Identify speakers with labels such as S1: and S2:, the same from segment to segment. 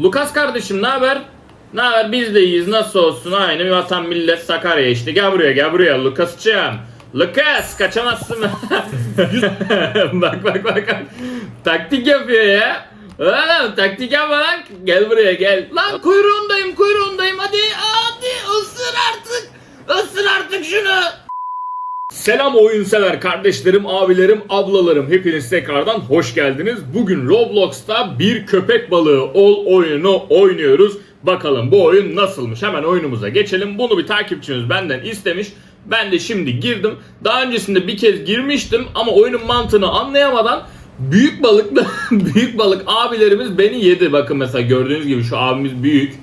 S1: Lucas kardeşim ne haber? Ne haber? Biz de iyiyiz. Nasıl olsun? Aynı vatan millet Sakarya işte. Gel buraya gel buraya Lucas'cığım. Lucas kaçamazsın. bak bak bak. bak. Taktik yapıyor ya. Oğlum taktik yapma lan. Gel buraya gel. Lan kuyruğundayım kuyruğundayım. Hadi hadi ısır artık. Isır artık şunu. Selam oyun sever kardeşlerim, abilerim, ablalarım. Hepiniz tekrardan hoş geldiniz. Bugün Roblox'ta bir köpek balığı ol oyunu oynuyoruz. Bakalım bu oyun nasılmış? Hemen oyunumuza geçelim. Bunu bir takipçimiz benden istemiş. Ben de şimdi girdim. Daha öncesinde bir kez girmiştim ama oyunun mantığını anlayamadan büyük balıklı büyük balık abilerimiz beni yedi. Bakın mesela gördüğünüz gibi şu abimiz büyük.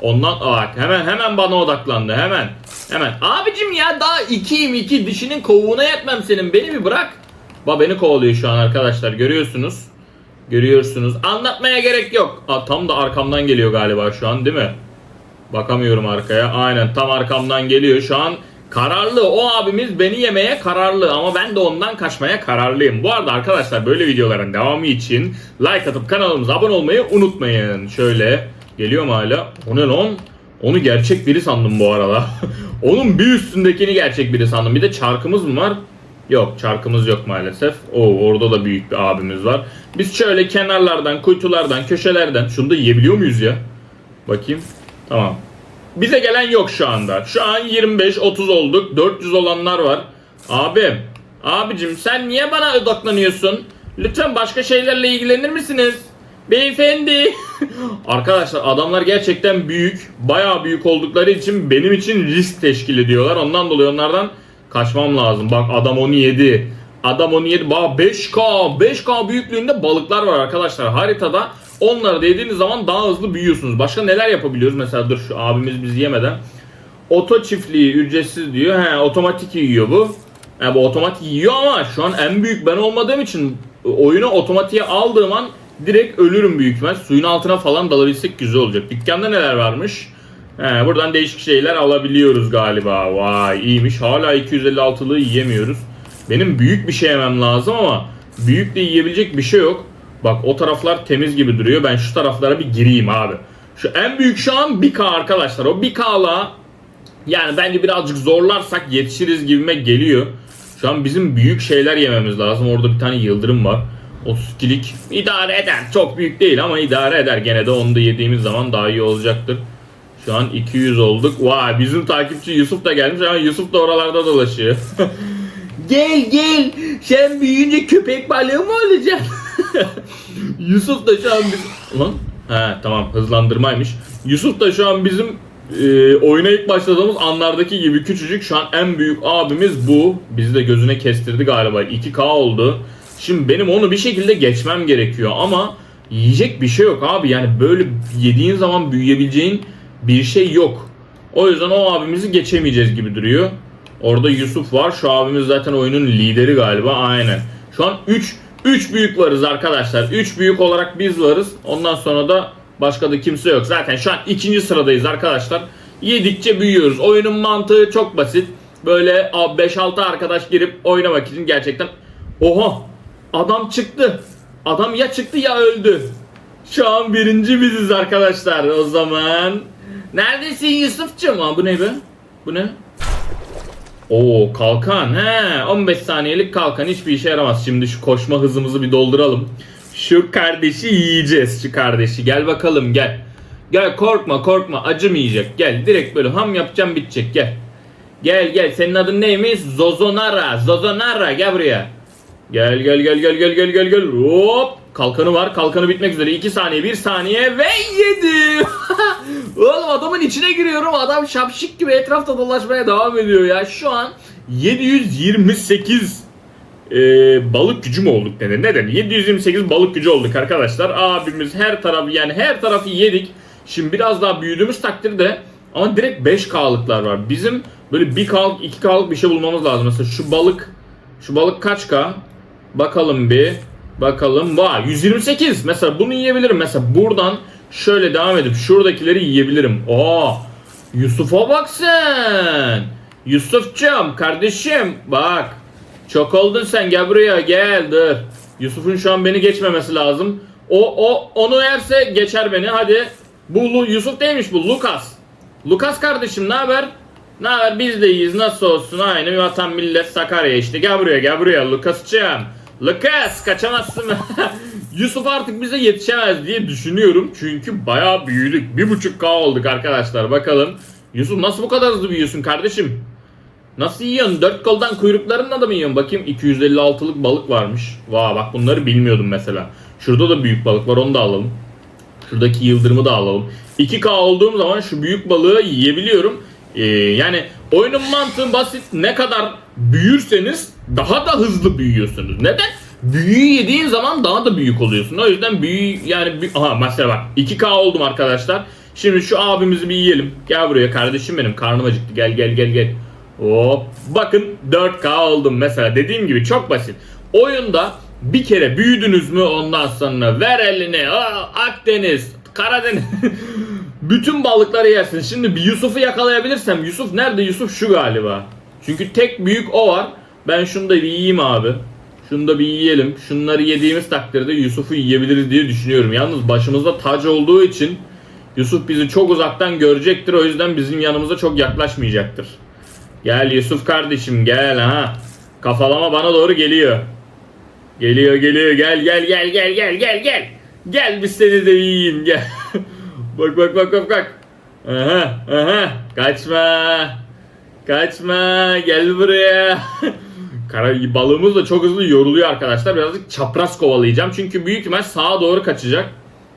S1: Ondan bak hemen hemen bana odaklandı hemen. Hemen. Abicim ya daha ikiyim iki dişinin kovuğuna yetmem senin. Beni bir bırak. Ba beni kovalıyor şu an arkadaşlar görüyorsunuz. Görüyorsunuz. Anlatmaya gerek yok. Aa, tam da arkamdan geliyor galiba şu an değil mi? Bakamıyorum arkaya. Aynen tam arkamdan geliyor. Şu an kararlı. O abimiz beni yemeye kararlı ama ben de ondan kaçmaya kararlıyım. Bu arada arkadaşlar böyle videoların devamı için like atıp kanalımıza abone olmayı unutmayın. Şöyle geliyor mu hala? O ne lan? Onu gerçek biri sandım bu arada. Onun bir üstündekini gerçek biri sandım. Bir de çarkımız mı var? Yok çarkımız yok maalesef. Oo orada da büyük bir abimiz var. Biz şöyle kenarlardan, kuytulardan, köşelerden şunu da yiyebiliyor muyuz ya? Bakayım. Tamam. Bize gelen yok şu anda. Şu an 25-30 olduk. 400 olanlar var. Abim. Abicim sen niye bana odaklanıyorsun? Lütfen başka şeylerle ilgilenir misiniz? Beyefendi. Arkadaşlar adamlar gerçekten büyük. Bayağı büyük oldukları için benim için risk teşkil ediyorlar. Ondan dolayı onlardan kaçmam lazım. Bak adam onu yedi. Adam onu yedi. Bak 5K. 5K büyüklüğünde balıklar var arkadaşlar. Haritada onları da yediğiniz zaman daha hızlı büyüyorsunuz. Başka neler yapabiliyoruz? Mesela dur şu abimiz bizi yemeden. Oto çiftliği ücretsiz diyor. He otomatik yiyor bu. He, bu otomatik yiyor ama şu an en büyük ben olmadığım için oyunu otomatiğe aldığım an direkt ölürüm büyük ihtimal. Suyun altına falan dalabilsek güzel olacak. Dükkanda neler varmış? He, buradan değişik şeyler alabiliyoruz galiba. Vay iyiymiş. Hala 256'lığı yiyemiyoruz. Benim büyük bir şey yemem lazım ama büyük de yiyebilecek bir şey yok. Bak o taraflar temiz gibi duruyor. Ben şu taraflara bir gireyim abi. Şu en büyük şu an 1K arkadaşlar. O 1K'la yani bence birazcık zorlarsak yetişiriz gibime geliyor. Şu an bizim büyük şeyler yememiz lazım. Orada bir tane yıldırım var. 32'lik idare eder. Çok büyük değil ama idare eder. Gene de onu da yediğimiz zaman daha iyi olacaktır. Şu an 200 olduk. Vay bizim takipçi Yusuf da gelmiş ama Yusuf da oralarda dolaşıyor. gel gel. Sen büyüyünce köpek balığı mı olacaksın? Yusuf da şu an biz... Lan? He tamam hızlandırmaymış. Yusuf da şu an bizim e, oyuna ilk başladığımız anlardaki gibi küçücük. Şu an en büyük abimiz bu. Bizi de gözüne kestirdi galiba. 2K oldu. Şimdi benim onu bir şekilde geçmem gerekiyor ama yiyecek bir şey yok abi. Yani böyle yediğin zaman büyüyebileceğin bir şey yok. O yüzden o abimizi geçemeyeceğiz gibi duruyor. Orada Yusuf var. Şu abimiz zaten oyunun lideri galiba. Aynen. Şu an 3 3 büyük varız arkadaşlar. 3 büyük olarak biz varız. Ondan sonra da başka da kimse yok. Zaten şu an ikinci sıradayız arkadaşlar. Yedikçe büyüyoruz. Oyunun mantığı çok basit. Böyle 5-6 arkadaş girip oynamak için gerçekten Oha! Adam çıktı. Adam ya çıktı ya öldü. Şu an birinci biziz arkadaşlar. O zaman neredesin Yusuf'cum? Aa, bu ne be? Bu ne? Oo kalkan. He 15 saniyelik kalkan hiçbir işe yaramaz. Şimdi şu koşma hızımızı bir dolduralım. Şu kardeşi yiyeceğiz şu kardeşi. Gel bakalım gel. Gel korkma korkma acımayacak. Gel direkt böyle ham yapacağım bitecek gel. Gel gel senin adın neymiş? Zozonara. Zozonara gel buraya. Gel gel gel gel gel gel gel gel. Hop. Kalkanı var. Kalkanı bitmek üzere. 2 saniye, 1 saniye ve yedim. Oğlum adamın içine giriyorum. Adam şapşik gibi etrafta dolaşmaya devam ediyor ya. Şu an 728 e, balık gücü mü olduk denir? Neden? 728 balık gücü olduk arkadaşlar. Abimiz her tarafı yani her tarafı yedik. Şimdi biraz daha büyüdüğümüz takdirde ama direkt 5K'lıklar var. Bizim böyle 1K'lık 2K'lık bir şey bulmamız lazım. Mesela şu balık şu balık kaç K? Bakalım bir. Bakalım. Vay 128. Mesela bunu yiyebilirim. Mesela buradan şöyle devam edip şuradakileri yiyebilirim. Aa! Yusuf'a bak sen. Yusuf'cum kardeşim bak. Çok oldun sen gel buraya gel dur. Yusuf'un şu an beni geçmemesi lazım. O, o onu yerse geçer beni hadi. Bu Lu- Yusuf değilmiş bu Lukas. Lukas kardeşim ne haber? Ne haber biz de iyiyiz nasıl olsun aynı bir vatan millet Sakarya işte gel buraya gel buraya Lukas'cığım. Lukas kaçamazsın. Yusuf artık bize yetişemez diye düşünüyorum. Çünkü bayağı büyüdük. Bir buçuk K olduk arkadaşlar bakalım. Yusuf nasıl bu kadar hızlı büyüyorsun kardeşim? Nasıl yiyorsun? Dört koldan kuyruklarınla da mı yiyorsun? Bakayım 256'lık balık varmış. Vay bak bunları bilmiyordum mesela. Şurada da büyük balık var onu da alalım. Şuradaki yıldırımı da alalım. 2K olduğum zaman şu büyük balığı yiyebiliyorum. Ee, yani oyunun mantığı basit. Ne kadar büyürseniz daha da hızlı büyüyorsunuz. Neden? Büyüyü yediğin zaman daha da büyük oluyorsun. O yüzden büyü yani bü- aha mesela bak 2K oldum arkadaşlar. Şimdi şu abimizi bir yiyelim. Gel buraya kardeşim benim karnım acıktı. Gel gel gel gel. Hop. Bakın 4K oldum mesela. Dediğim gibi çok basit. Oyunda bir kere büyüdünüz mü ondan sonra ver elini. Aa, Akdeniz, Karadeniz. Bütün balıkları yersin. Şimdi bir Yusuf'u yakalayabilirsem. Yusuf nerede? Yusuf şu galiba. Çünkü tek büyük o var. Ben şunu da bir yiyeyim abi. Şunu da bir yiyelim. Şunları yediğimiz takdirde Yusuf'u yiyebiliriz diye düşünüyorum. Yalnız başımızda tac olduğu için Yusuf bizi çok uzaktan görecektir. O yüzden bizim yanımıza çok yaklaşmayacaktır. Gel Yusuf kardeşim gel ha. Kafalama bana doğru geliyor. Geliyor geliyor gel gel gel gel gel gel gel. Gel biz seni de yiyeyim gel. bak bak bak bak bak. Aha aha kaçma. Kaçma gel buraya. Kara balığımız da çok hızlı yoruluyor arkadaşlar. Birazcık çapraz kovalayacağım. Çünkü büyük ihtimal sağa doğru kaçacak.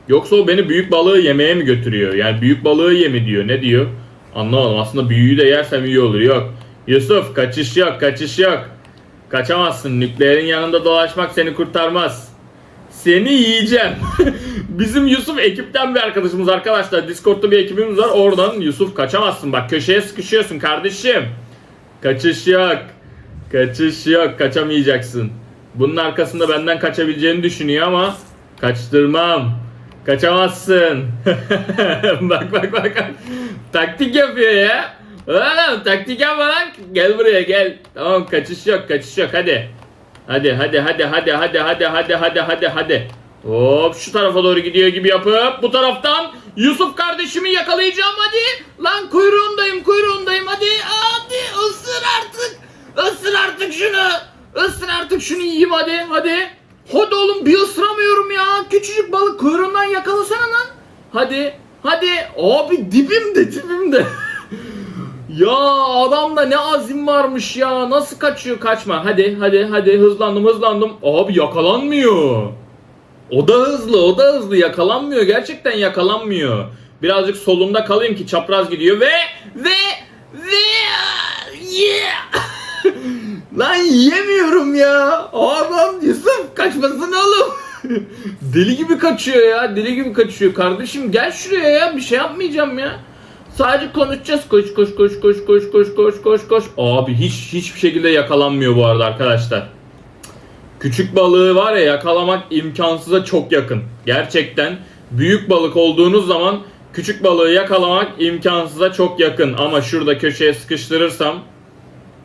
S1: Yoksa o beni büyük balığı yemeye mi götürüyor? Yani büyük balığı ye mi diyor? Ne diyor? Anlamadım. Aslında büyüğü de yersem iyi olur. Yok. Yusuf kaçış yok kaçış yok. Kaçamazsın. Nükleerin yanında dolaşmak seni kurtarmaz. Seni yiyeceğim. Bizim Yusuf ekipten bir arkadaşımız arkadaşlar. Discord'da bir ekibimiz var. Oradan Yusuf kaçamazsın. Bak köşeye sıkışıyorsun kardeşim. Kaçış yok. Kaçış yok. Kaçamayacaksın. Bunun arkasında benden kaçabileceğini düşünüyor ama kaçtırmam. Kaçamazsın. bak bak bak. Taktik yapıyor ya. Oğlum taktik yapma lan. Gel buraya gel. Tamam kaçış yok kaçış yok hadi. Hadi hadi hadi hadi hadi hadi hadi hadi hadi hadi. Hop şu tarafa doğru gidiyor gibi yapıp bu taraftan Yusuf kardeşimi yakalayacağım hadi. Lan kuyruğundayım kuyruğundayım hadi. Hadi ısır artık. Isır artık şunu. Isır artık şunu yiyeyim hadi hadi. Hadi oğlum bir ısıramıyorum ya. Küçücük balık kuyruğundan yakalasana lan. Hadi hadi. Abi dibimde dibimde. Ya adamda ne azim varmış ya. Nasıl kaçıyor? Kaçma. Hadi hadi hadi hızlandım hızlandım. Abi yakalanmıyor. O da hızlı o da hızlı yakalanmıyor. Gerçekten yakalanmıyor. Birazcık solunda kalayım ki çapraz gidiyor ve ve ve yeah. Lan yiyemiyorum ya. Adam Yusuf kaçmasın oğlum. deli gibi kaçıyor ya. Deli gibi kaçıyor. Kardeşim gel şuraya ya. Bir şey yapmayacağım ya. Sadece konuşacağız. Koş koş koş koş koş koş koş koş koş. Abi hiç hiçbir şekilde yakalanmıyor bu arada arkadaşlar. Küçük balığı var ya yakalamak imkansıza çok yakın. Gerçekten büyük balık olduğunuz zaman küçük balığı yakalamak imkansıza çok yakın. Ama şurada köşeye sıkıştırırsam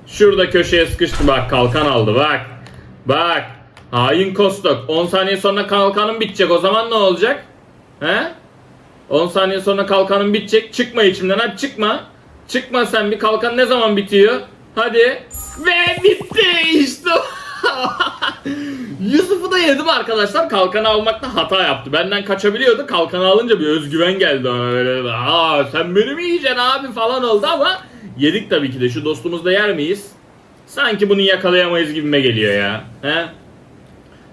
S1: Şurada köşeye sıkıştı bak kalkan aldı bak. Bak. Hain Kostok. 10 saniye sonra kalkanın bitecek. O zaman ne olacak? He? 10 saniye sonra kalkanın bitecek. Çıkma içimden hadi çıkma. Çıkma sen bir kalkan ne zaman bitiyor? Hadi. Ve bitti işte. Yusuf'u da yedim arkadaşlar. Kalkanı almakta hata yaptı. Benden kaçabiliyordu. Kalkanı alınca bir özgüven geldi ona böyle. Aa sen beni mi yiyeceksin abi falan oldu ama yedik tabii ki de. Şu dostumuzu da yer miyiz? Sanki bunu yakalayamayız gibime geliyor ya. He?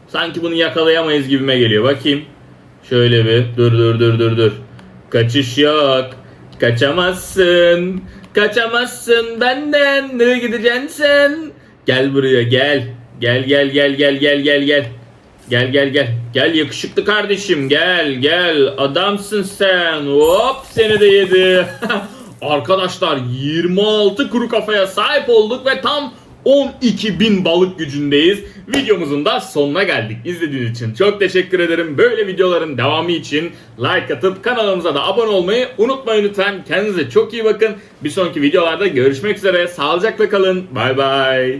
S1: Sanki bunu yakalayamayız gibime geliyor. Bakayım. Şöyle bir dur dur dur dur dur. Kaçış yok. Kaçamazsın. Kaçamazsın benden. Nereye gideceksin sen? Gel buraya gel. Gel gel gel gel gel gel gel. Gel gel gel. Gel yakışıklı kardeşim gel gel. Adamsın sen. Hop seni de yedi. Arkadaşlar 26 kuru kafaya sahip olduk ve tam 12 bin balık gücündeyiz. Videomuzun da sonuna geldik. İzlediğiniz için çok teşekkür ederim. Böyle videoların devamı için like atıp kanalımıza da abone olmayı unutmayın lütfen. Kendinize çok iyi bakın. Bir sonraki videolarda görüşmek üzere. Sağlıcakla kalın. Bay bay.